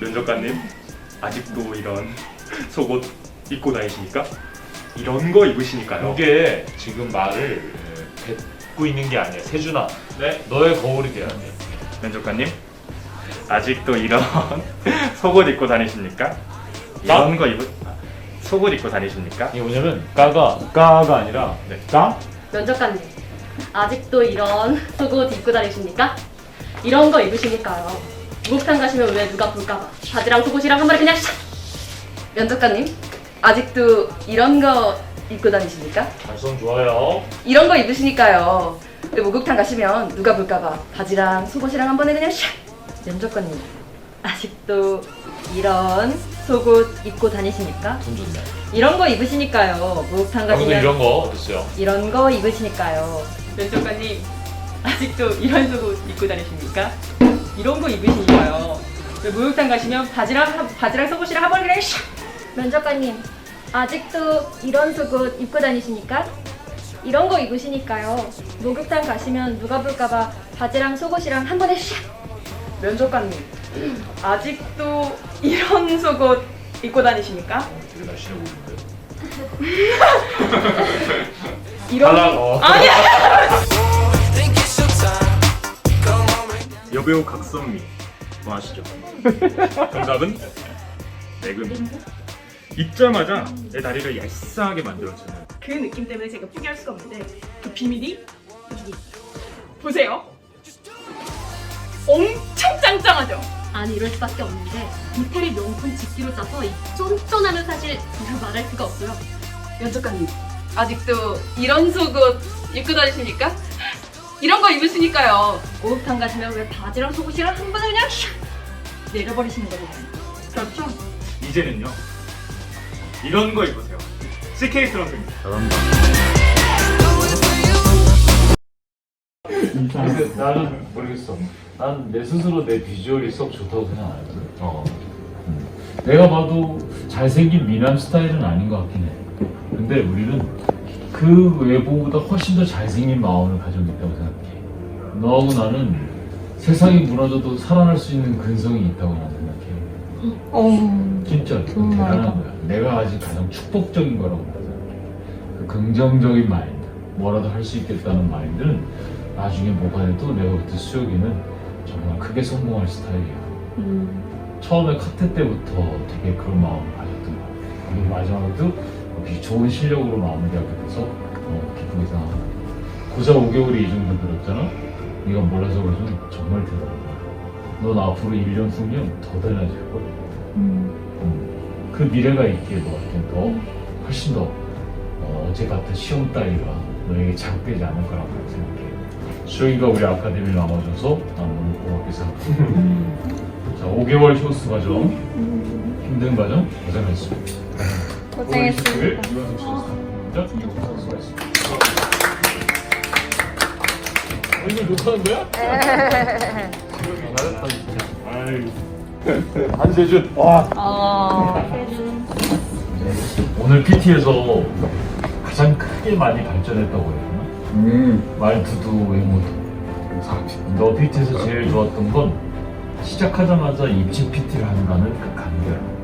면접관님 아직도 이런 속옷 입고 다니십니까? 이런 거 입으시니까요. 이게 지금 말을 에, 뱉고 있는 게 아니야. 세준아, 네, 너의 거울이 돼야 돼. 면접관님 아직도 이런 속옷 입고 다니십니까? 이런 거 입으 아, 속옷 입고 다니십니까? 이게 뭐냐면 까가 까가 아니라 네. 까? 면접관님, 아직도 이런 속옷 입고 다니십니까? 이런 거 입으시니까요. 목욕탕 가시면 왜 누가 볼까봐 바지랑 속옷이랑 한 마리 그냥 샥! 면접관님, 아직도 이런 거 입고 다니십니까? 발성 좋아요. 이런 거 입으시니까요. 왜 목욕탕 가시면 누가 볼까봐 바지랑 속옷이랑 한 번에 그냥 샥! 면접관님, 아직도 이런 속옷 입고 다니십니까? 돈 좋네. 이런 거 입으시니까요. 목욕탕 아무도 가시면 이런 거 어땠어요? 이런 거 입으시니까요. 면접관님 아직도 이런 속옷 입고 다니십니까? 이런 거 입으시니까요. 왜 목욕탕 가시면 바지랑 한- 바지랑 속옷이랑 한 번에 그냥 샥! 면접관님, 아직도 이런 속옷 입고 다니십니까? 이런 거 입으시니까요. 목욕탕 가시면 누가 볼까봐 바지랑 속옷이랑 한 번에 샥! 면접관님 아직도 이런 속옷 입고 다니십니까? 되게 날씬해 보이는데. 이런. 어. 아니야. 여배우 각선미 뭐 아시죠? 정답은 내금 입자마자 내 다리를 얄쌍하게 만들어주는 그 느낌 때문에 제가 포기할 수가 없는데 그 비밀이 여기 보세요. 엄청 짱짱하죠? 아니 이럴 수밖에 없는데 이태리 명품 집기로 짜서 이 쫀쫀함을 사실 이루 말할 수가 없고요. 면접관님 아직도 이런 속옷 입고 다니십니까? 이런 거 입으시니까요. 목욕탕 가시면 왜 바지랑 속옷이랑 한 번에 그냥 샥 내려버리시는 거잖아요. 그렇죠? 이제는요 이런 거 입으세요 CK 트럼프입니다 근데 나는 모르겠어. 난 내 스스로 내 비주얼이 썩 좋다고 생각 안 하거든. 어. 음. 내가 봐도 잘생긴 미남 스타일은 아닌 것 같긴 해. 근데 우리는 그 외모보다 훨씬 더 잘생긴 마음을 가지고 있다고 생각해. 너하고 나는 세상이 무너져도 살아날 수 있는 근성이 있다고 나는 생각해. 진짜 대단한 거야. 내가 아직 가장 축복적인 거라고 생각해. 그 긍정적인 마인드, 뭐라도 할 수 있겠다는 마인드는 나중에 뭐가 돼도 내가 그때 수혁이는 정말 크게 성공할 스타일이야. 처음에 카트 때부터 되게 그런 마음을 가졌던 것 같아. 그리고 마지막에도 이렇게 좋은 실력으로 마무리하게 돼서 어, 기쁘게 생각합니다. 고작 5개월이 이 정도 들었잖아? 네가 몰라서 그러지만 정말 거야. 넌 앞으로 1년 후면 더 달라질걸? 음. 그 미래가 있기에 너한테 더 훨씬 더 어, 제 같은 시험 따위가 너에게 자극되지 않을 거라고 생각해. 수영이가 우리 아카데미를 나와줘서 난 너무 고맙게 생각해. 자, 5개월 효스 과정, 힘든 과정 고생하셨습니다. 고생했습니다. 이거 욕하는 거야? 잘했다 진짜. 한세준. 와. 오늘 PT에서 가장 크게 많이 발전했다고 되나? 음, 말투도 외모도. 너 PT에서 제일 좋았던 건 시작하자마자 입체 PT를 한다는 그 간결함.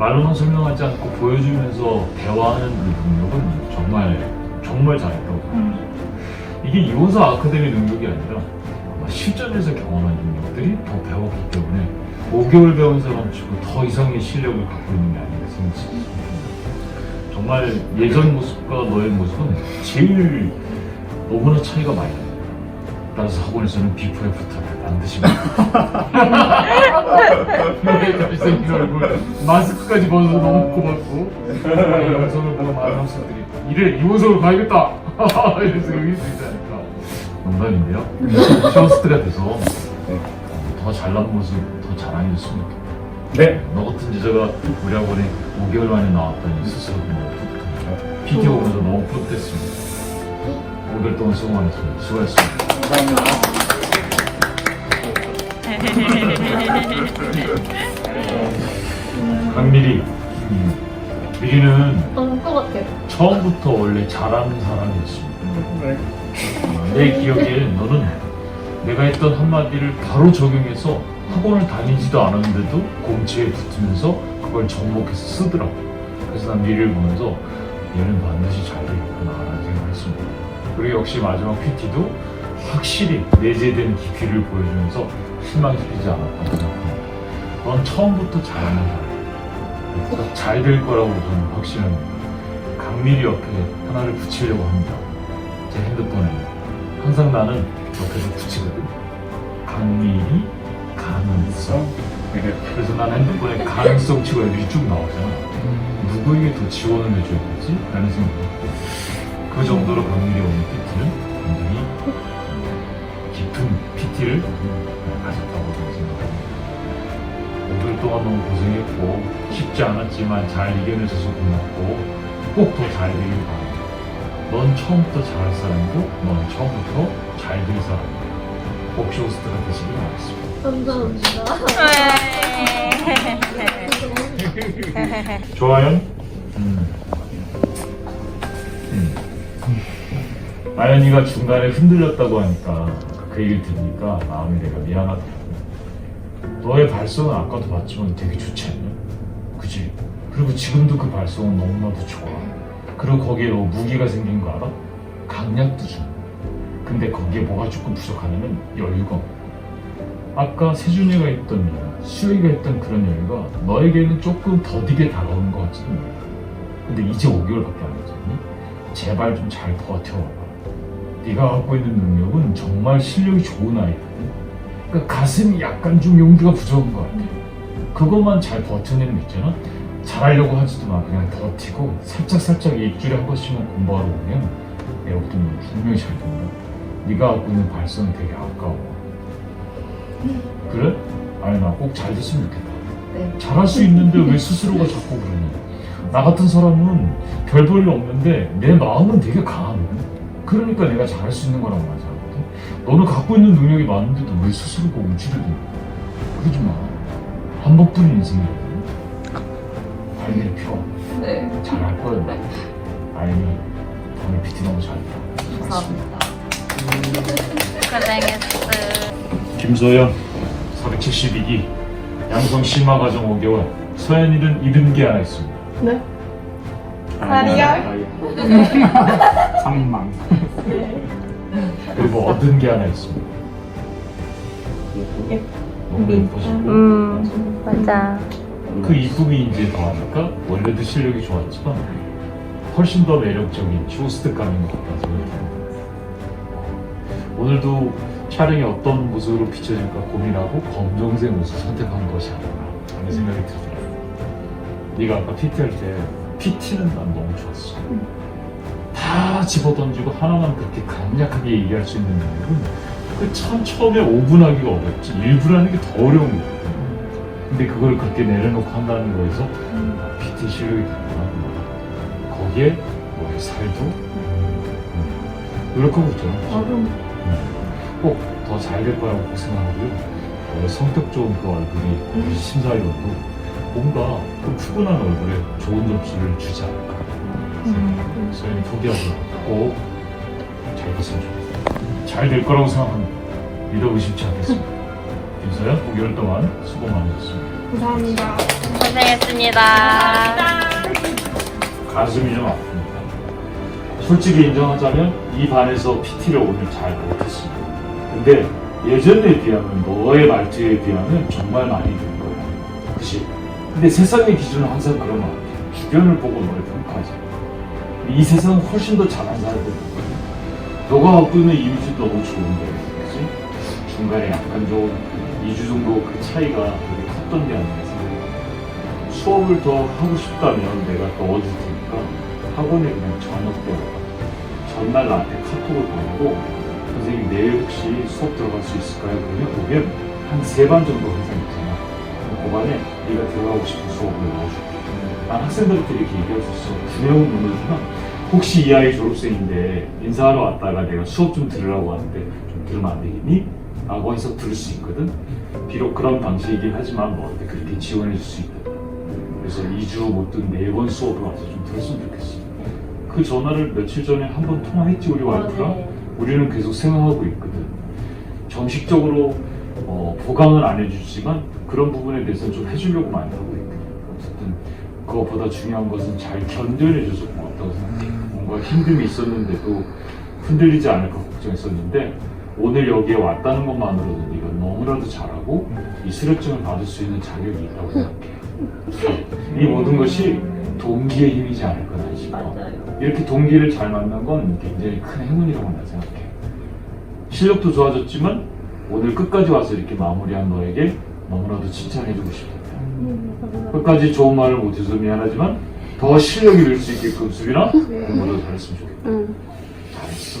말로만 설명하지 않고 보여주면서 대화하는 그 능력은 정말 정말 잘했다고 생각해요. 이게 이원서 아카데미 능력이 아니라 실전에서 경험한 능력들이 더 배웠기 때문에 5개월 배운 사람 치고 더 이상의 실력을 갖고 있는 게 아닌가 생각합니다. 정말 예전 모습과 너의 모습은 제일 너무나 차이가 많이 납니 다. 따라서 학원에서는 비포 애프터를 반드시 잘생긴 얼굴 마스크까지 벗어서 너무 고맙고. 이 영상을 보고 많은 학생들이 이래 이원석을 이런 생각이 들지 않을까. 농담인데요? 쇼호스트가 돼서 더 잘난 모습 더 자랑해줬으면 좋겠다. 네. 너 같은 여자가 우리 학원에 5개월 만에 나왔다니 스스로 너무 뿌듯합니다. PT 오면서 너무 뿌듯했습니다. 5개월 동안 수고 많으셨습니다. 수고하셨습니다 강미리 미리는 같아요. 처음부터 원래 잘하는 사람이었습니다 어, 내 기억에 너는 내가 했던 한마디를 바로 적용해서 학원을 다니지도 않았는데도 공채에 붙으면서 그걸 접목해서 쓰더라고. 그래서 난 미래를 보면서 얘는 반드시 잘 되겠구나라는 생각을 했습니다. 그리고 역시 마지막 PT도 확실히 내재된 깊이를 보여주면서 실망시키지 않았다고 생각합니다. 넌 처음부터 잘하는 사람이야. 잘될 거라고 저는 확신합니다. 강미리 옆에 하나를 붙이려고 합니다. 제 핸드폰에 항상 나는 옆에서 붙이거든. 강미리 가능성. 그래서 난 핸드폰에 가능성 치고 애들이 쭉 나오잖아. 누구에게 더 지원을 해줘야지? 라는 생각. 그 정도로 강미리 오는 PT는 굉장히 깊은 PT를 가졌다고 저는 생각합니다. 5개월 동안 너무 고생했고 쉽지 않았지만 잘 이겨내줘서 고맙고 꼭 더 잘 되길 바랍니다. 넌 처음부터 잘할 사람이고 넌 처음부터 잘 될 사람이고 옵쇼스트가 되시길 바라겠습니다. 좋아요? 음. 음. 아연이가 중간에 흔들렸다고 하니까 그 얘기를 들으니까 마음이 내가 미안하더라고. 너의 발성은 아까도 봤지만 되게 좋지 않냐? 그지? 그리고 지금도 그 발성은 너무나도 좋아. 그리고 거기에 너 무기가 생긴 거 알아? 강약도 줘. 근데 거기에 뭐가 조금 부족하냐면 여유가. 아까 세준이가 했던 일, 수혁이가 했던 그런 여유가 너에게는 조금 더디게 다가오는 것 같지도 몰라. 근데 이제 5개월밖에 안 됐잖니? 제발 좀 잘 버텨봐. 네가 갖고 있는 능력은 정말 실력이 좋은 아이거든. 그러니까 가슴이 약간 좀 용기가 부족한 것 같아. 그것만 잘 버텨내는 거 있잖아. 잘하려고 하지도 마. 그냥 버티고 살짝 살짝 일주일에 한 번씩만 공부하러 오면 내가 볼 때는 분명히 잘 된다. 네가 갖고 있는 발성이 되게 아까워. 그래? 아니 나 꼭 잘 됐으면 좋겠다. 네. 잘할 수 있는데 왜 스스로가 자꾸 그러니? 나 같은 사람은 별 볼 일 없는데 내 마음은 되게 강하거든. 그러니까 내가 잘할 수 있는 거라고 말하거든. 너는 갖고 있는 능력이 많은데도 왜 스스로가 움츠리고 그러지 마. 한 번뿐인 인생이거든. 발길이 펴. 네. 잘할 거야. 아니, 다음에 PT 너무 잘했다. 감사합니다. 고생했어. 김소연 472기 양성 심화 과정 5개월 서연이는 잃은 게 하나 있습니다. 네? 다리야? 상망. 그리고 얻은 게 하나 있습니다. 너무 예뻐져. 음, 맞아. 그 이쁨이 이제 더하니까 원래도 실력이 좋았지만 훨씬 더 매력적인 쇼스트감인 것 같아서 오늘도 촬영이 어떤 모습으로 비춰질까 고민하고 검정색 옷을 선택한 것이 아닌가 하는 생각이 들더라고요. 네가 아까 PT 할 때 PT는 난 너무 좋았어. 다 집어던지고 하나만 그렇게 강력하게 얘기할 수 있는 능력은 그참 처음에 5분 하기가 어렵지 1분 하는 게 더 어려운 거거든. 근데 그걸 그렇게 내려놓고 한다는 거에서 아, PT 실력이 됐구나. 거기에 너의 살도 음, 노력하고 있잖아. 꼭더 잘 될 거라고 꼭 생각하고요. 너의 성격 좋은 그 얼굴이 우리 심사위원도 뭔가 그 푸근한 얼굴에 좋은 점수를 주지 않을까 생각합니다. 소연이 포기하고 꼭잘 됐으면 좋겠어요. 잘 될 거라고 생각합니다. 믿어 의심치 않겠습니다. 김서연 5개월 동안 수고 많으셨습니다. 감사합니다. 고생했습니다. 가슴이 좀 아픕니다. 솔직히 인정하자면 이 반에서 PT를 오늘 잘 못했습니다. 근데 예전에 비하면 너의 말투에 비하면 정말 많이 는 거야. 그치? 근데 세상의 기준은 항상 그런 것 같아. 주변을 보고 너를 평가하지. 이 세상은 훨씬 더 잘한 사람들. 너가 갖고 있는 이미지 너무 좋은데, 그치? 중간에 약간 좀 2주 정도 그 차이가 되게 컸던 게 아닌가 생각해. 수업을 더 하고 싶다면 내가 넣어줄 테니까 학원에 그냥 저녁 때. 전날 나한테 카톡을 보내고 선생님 내일 혹시 수업 들어갈 수 있을까요? 그러면 보면 한 세 반 정도 항상 있잖아. 그 반에 네가 들어가고 싶은 수업을 넣어줄게. 이렇게 얘기할 수 있어. 구내용 문의지만 혹시 이 아이 졸업생인데 인사하러 왔다가 내가 수업 좀 들으라고 하는데 좀 들으면 안 되겠니? 라고 해서 들을 수 있거든. 비록 그런 방식이긴 하지만 너한테 그렇게 지원해 줄 수 있거든. 그래서 2주 못든 네번 수업을 와서 좀 들었으면 좋겠어. 그 전화를 며칠 전에 한 번 통화했지 우리 와이프랑. 우리는 계속 생각하고 있거든. 정식적으로 어, 보강은 안 해주지만 그런 부분에 대해서는 좀 해주려고 많이 하고 어쨌든 그것보다 중요한 것은 잘 견뎌내줘서 고맙다고 생각해요. 뭔가 힘듦이 있었는데도 흔들리지 않을까 걱정했었는데 오늘 여기에 왔다는 것만으로도 네가 너무나도 잘하고 이 수료증을 받을 수 있는 자격이 있다고 생각해요. 이 모든 것이 동기의 힘이지 않을까 나 싶어. 이렇게 동기를 잘 만난 건 굉장히 큰 행운이라고 나 생각해. 실력도 좋아졌지만 오늘 끝까지 와서 이렇게 마무리한 너에게 너무나도 칭찬해주고 싶다. 끝까지 좋은 말을 못해서 미안하지만 더 실력이 늘수 있게끔 수빈아 공부도 잘했으면 좋겠다. 잘했어.